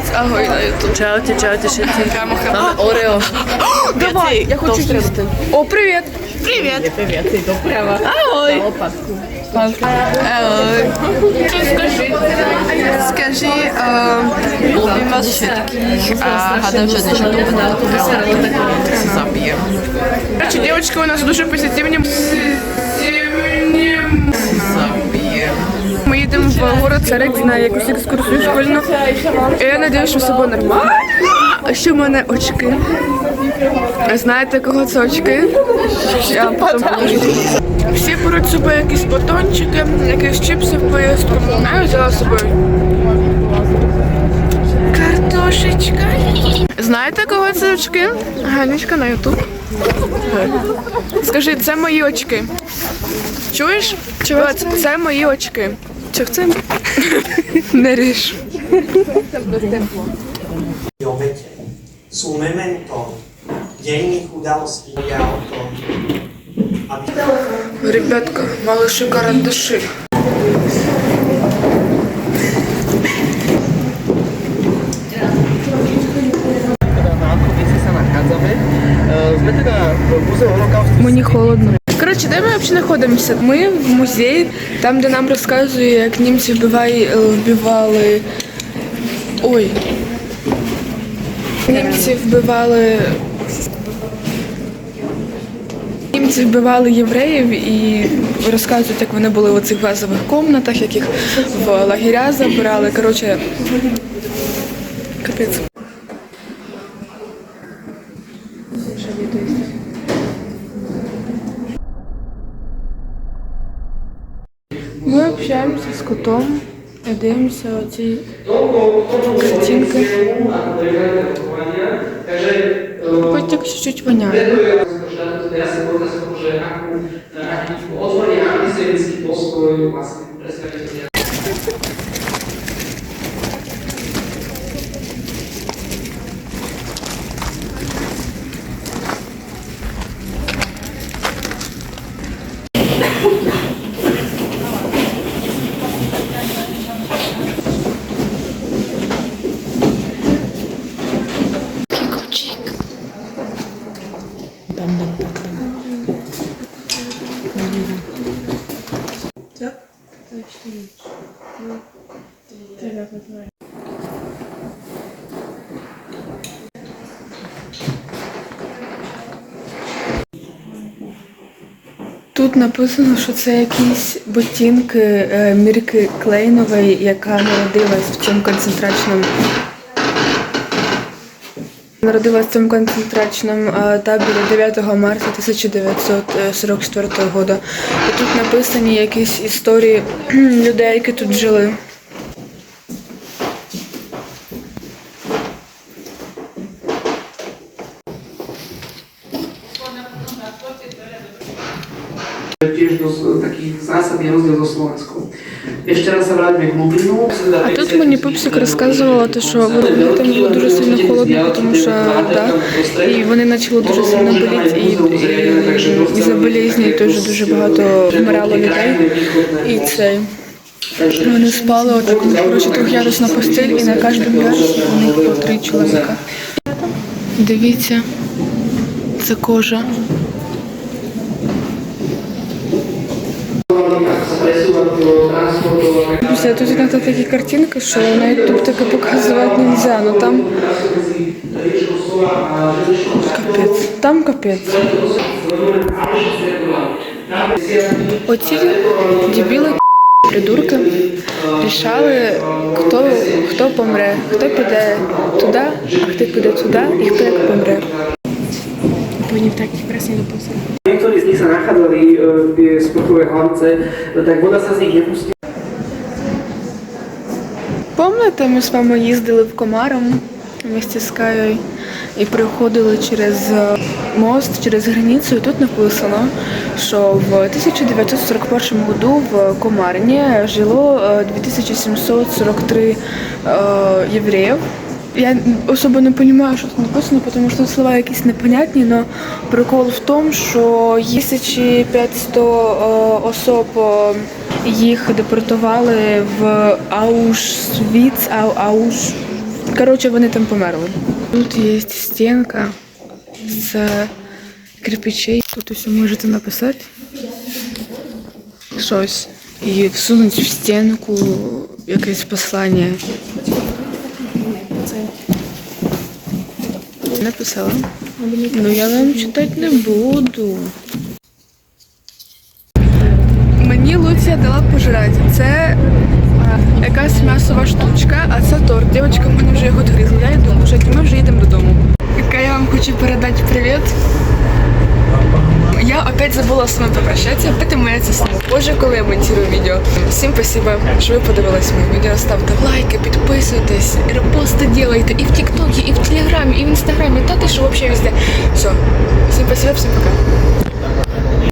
Let's Ahoy на YouTube. Чауті, чауті, ще ці. Прямо Там Орео. Давай, я хочу їсти. О, привіт. Привіт. Привіт, ти. Ahoj. Лопатку. Скажи, скажи, е, a hádám, že dnešní to bude tak si zabijem. Короче, девочки у нас дуже позитивні. Позитивні. Їдемо в город Царик на якусь екскурсію школьну. І я надіюсь, що все буде нормально. А ще в мене очки. Знаєте, кого це очки? Я потім покажу. Всі беруть з собою якісь батончики, якісь чіпси в поїздку. Я взяла з собою. Картошечка. Знаєте, кого це очки? Ганечка на ютуб. Скажи, це мої очки. Чуєш? Чого? Це, це мої очки. Чого це? Не ріж. i obete sú mementom dejných udalostí a o tom, aby Ребятка, малыши карандаши. E. Мені холодно. Де ми взагалі знаходимося? Ми в музеї, там, де нам розказують, як німці вбивали, вбивали. Ой. Німці вбивали. Німці вбивали євреїв і розказують, як вони були в цих газових комнатах, яких в лагеря забирали. Коротше, капець. Общаємося з котом дивимося оці картинки. Котик чуть-чуть воняє. ja postoj vlastne predstaviteľia Тут написано, що це якісь ботинки е, Мірки Клейнової, яка народилась в цьому концентрачному. Народилась в цьому концентрачному е, таборі 9 марта 1944 року. І тут написані якісь історії людей, які тут жили. tiež dosť taký zásadný rozdiel А тут мені пупсик розказувала, що в там було дуже сильно холодно, тому що да, і вони почали дуже сильно боліти, і, і, і за болезні теж дуже багато вмирало людей. І це вони спали отак, коротше, трьох'ярусна постель, і на кожному ярусі у них по три чоловіка. Дивіться, це кожа. Друзі, тут іноді такі картинки, що навіть тут таке показувати не можна, але там капець. Там капець. Оці дебіли придурки рішали, хто, хто помре, хто піде туди, а хто піде туди і хто як помре. Повинні так прекрасно написано. Niektorí z nich e, sprchové hlavce, tak voda sa z nich nepustí. Пам'ятаєте, ми з вами їздили в Комаром вместе з і приходили через е, мост, через границю. І тут написано, що в 1941 году в Комарні жило е, 2743 е, євреїв. Я особо не розумію, що тут написано, тому що тут слова якісь непонятні, але прикол в тому, що 1500 е, особ е, їх депортували в Аушвіц, Ау, Ауш, Коротше, вони там померли. Тут є стінка з кирпичей. Тут усе можете написати щось і всунути в стінку якесь послання. Написала. Ну я вам читати не буду. Мені Луція дала пожрати. Це е, якась м'ясова штучка, а це торт. Дівчатка в мене вже його відгризла. Я йду кушати, ми вже їдемо додому. Яка я вам хочу передати привіт. Я опять забула з вами попрощатися, це сниму позже, коли я монтирую відео. Всім спасибо, що ви подивились моє відео. Ставте лайки, підписуйтесь, репости делайте і в ТикТокі, і в Телеграмі, і в Інстаграмі, та ти що взагалі везде. Все. Всім спасибо, всім пока.